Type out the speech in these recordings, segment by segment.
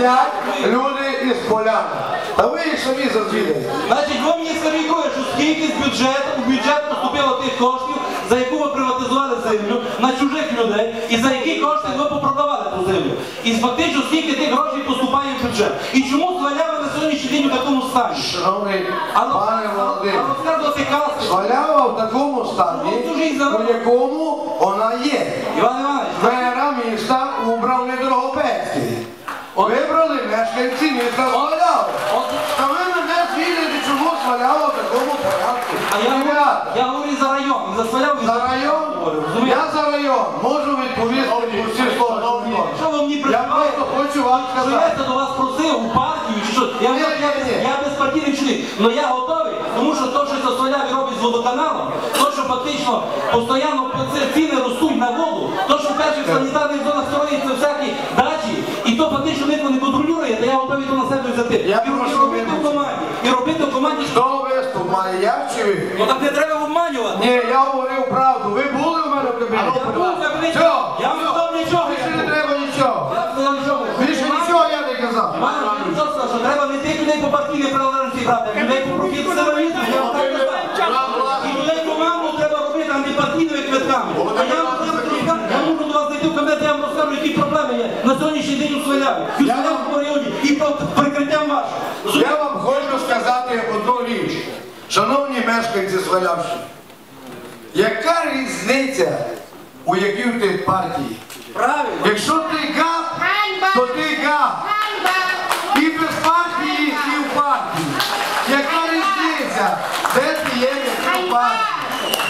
сидять люди із поляни. Та ви їх самі зазвідаєте. Значить, ви мені скорігує, що скільки з бюджету, у бюджет поступило тих коштів, за яку ви приватизували землю на чужих людей, і за які кошти ви попродавали ту землю. І фактично скільки тих грошей поступає в бюджет. І чому свалява на сьогоднішній день у такому стані? Шановний ну, пане а Володимир, казки. Свалява в такому стані, Ну, у якому вона є. Іван Та ви мене звідати, чому Свалява в такому порядку. а я, Ребята, я говорю за район, за я за район можу відповісти по всі слова. Що ви мені Я просто хочу вам Що сказати. я до вас просив у партію чи що? Я, Ні, я, ні, ні. я безпартійний чоловік, але я готовий, тому що то, що це Соляві робить з водоканалом, то, що фактично постійно ці ціни ростуть на воду, то, що в перших санітарних зонах строїться всякі то я готовий то на себе взяти. Я і, прошу і робити в команді. І робити в команді. Хто виступ має, я чи ви? Ну так не треба обманювати. Ні, я говорив правду. Ви були в мене в кабінеті? Я був в кабінеті. Я вам сказав нічого. більше не треба нічого. Я сказав, нічого. Більше нічого я не казав. Що сказав, що треба не тих людей по партійній приналежності брати, а людей по професіоналізму. Я вам так казав. І людей команду треба робити, а квитками. А я вам зараз я можу до вас зайти в кабінет, я вам розкажу, які проблеми на сьогоднішній день у Сваляві, у Свалявському районі, і під прикриттям вашим. Я вам хочу сказати одну річ. Шановні мешканці Свалявщини, яка різниця, у якій ти партії? Правильно. Якщо ти гад, то ти гав. І без партії, і в партії. Яка різниця? Де ти є, яка в партії?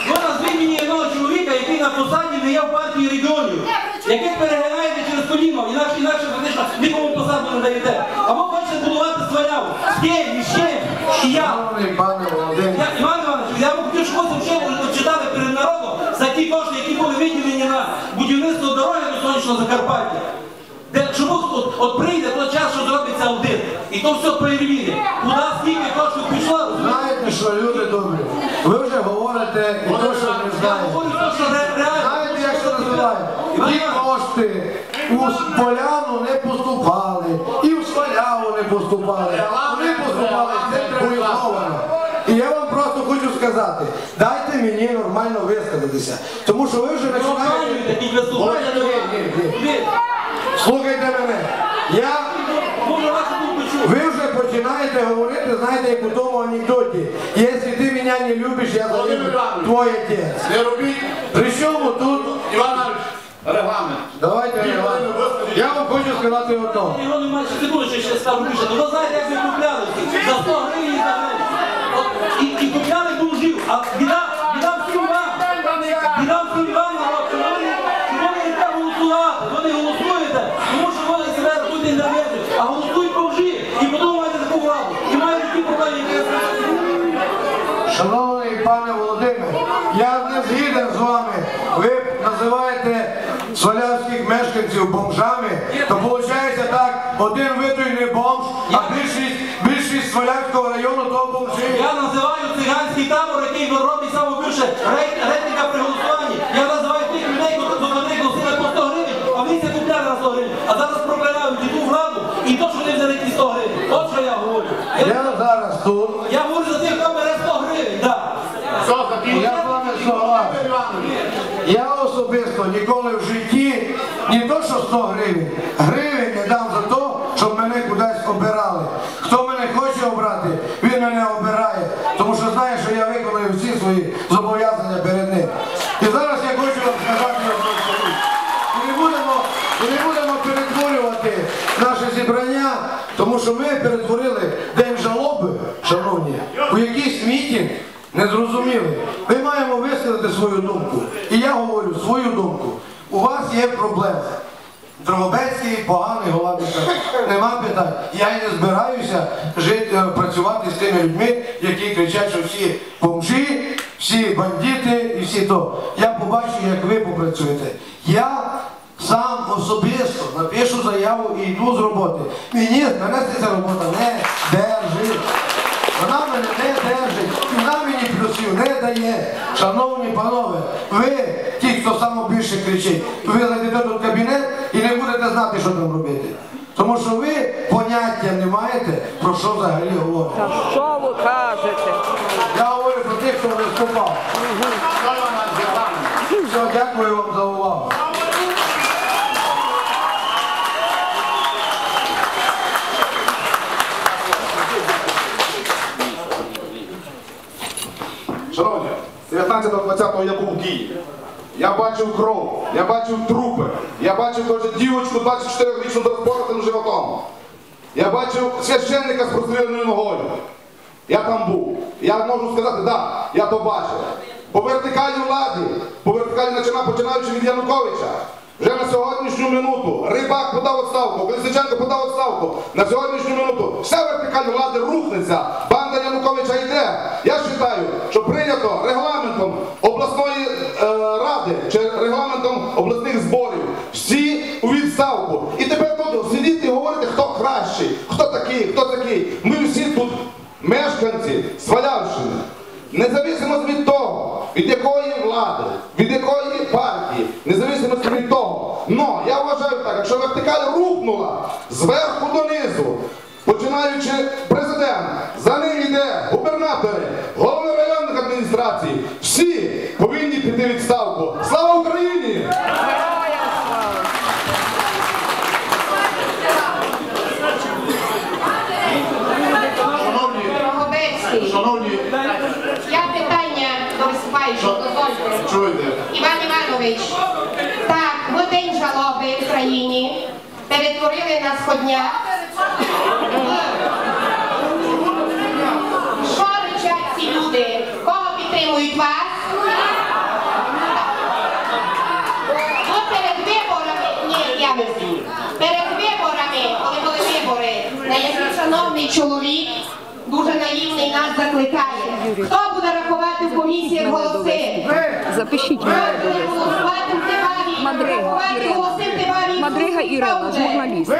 Ви назвіть мені одного чоловіка, який на посаді не є в партії регіонів, яких переганяєте через коліно, інакше, інакше фактично не даєте. А ви хочете будувати сваляву. З і чим, і я. Пане Володимир, Іван Іванович, я вам хотів, щоб ви ще читали перед народом за ті кошти, які були виділені на будівництво дороги до сонячного Закарпаття. Де чому от, от прийде той час, що зробиться аудит, і то все перевірить. Куди скільки коштів пішло, знаєте, що люди добрі? Ви вже говорите і то, що не знаєте. Знаєте, як це називають? Ті кошти у поляну не поступали. Вони поступали централізовано. І я вам просто хочу сказати, дайте мені нормально висказатися. Тому що ви вже починаєте. Ні, ні, ні. Слухайте мене. Я ви вже починаєте говорити, знаєте, як у тому анекдоті. Якщо ти мене не любиш, я залежу твій отець. Не робіть, При чому тут? Іван Іванович, регламент. Давайте Іван. Хочу сказати одно. Його немає ще секунду, ще ще скажу більше. Ну ви знаєте, як ми купляли за 100 гривень за гривень. От, І, і купляли бомжів, а біда, біда всім вам. Біда всім вам, що ви, не треба голосувати, ви не голосуєте, тому що ви себе рахуєте нервезі, а голосують бомжі, і потім маєте таку владу, і маєте ті проблеми, які я Шановний пане Володимир, я не згіден з вами. Ви називаєте солявських мешканців бомжами, то виходить так, один видуй бомж, а більшість, більшість Солявського району то бомжі. Я називаю циганський табор, який робить саме більше рейтинга при голосуванні. Я називаю тих людей, які до мене голосили по 100 гривень, а вони це купляли на 100 гривень. А зараз проклинають і ту владу, і то, що вони взяли ті 100 гривень. От що я говорю. Я, Я зараз тут. я говорю за тих, хто бере 100 гривень, так. Все. Я з вами согласен. Я особисто ніколи в житті не то, що 100 гривень, гривень не дам за те, щоб мене кудись обирали. Хто мене хоче обрати, він мене обирає, тому що знає, що я виконую всі свої зобов'язання перед ним. І зараз я хочу вам сказати одну річ. І не будемо, і не будемо перетворювати наше зібрання, тому що ми перетворили день жалоби, шановні, у якийсь мітінг незрозумілий. Ми маємо висказати свою думку. І я говорю свою думку. У вас є проблема. Дрогобецький поганий голова міста. Нема питань. Я і не збираюся жити, е, працювати з тими людьми, які кричать, що всі бомжі, всі бандити і всі то. Я побачу, як ви попрацюєте. Я сам особисто напишу заяву і йду з роботи. Мені мене ця робота не держить. Вона мене не держить, і вона мені плюсів не дає. Шановні панове, ви, ті, хто найбільше кричить, ви зайдете тут в кабінет і не будете знати, що там робити. Тому що ви поняття не маєте, про що взагалі говорите. Та що ви кажете? Я говорю про тих, хто виступав. Що у нас з регламентом? Все, дякую вам за увагу. Шановні, 19-20 я був в Києві. Я бачив кров, я бачив трупи, я бачив теж дівочку 24-річну з розпоротим животом. Я бачив священника з простріленою ногою. Я там був. Я можу сказати, так, да, я то бачив. По вертикалі влади, по вертикалі почина- починаючи від Януковича, вже на сьогоднішню минуту Рибак подав відставку, Колесниченко подав відставку. На сьогоднішню минуту вся вертикаль влади рухнеться. Незалежно від того, від якої влади, від якої партії, незалежно від того. Но я вважаю так, якщо вертикаль рухнула зверху донизу, починаючи президент, за ним йде губернатори, голови районних адміністрацій, всі повинні піти відставку. Слава Україні! Героям слава! Шановні, Роговецький. шановні, Я питання до виступаючого, дозвольте. чуєте? Іван Іванович, так, в день жалоби в країні перетворили на сходняк. Що речать ці люди? Кого підтримують вас? Ну, перед виборами, ні, я не знаю. Перед виборами, коли були вибори, на який шановний чоловік, дуже наївний нас закликає. Хто буде рахувати в комісіях голоси? Запишіть мене Мадрига Ірина, журналіст.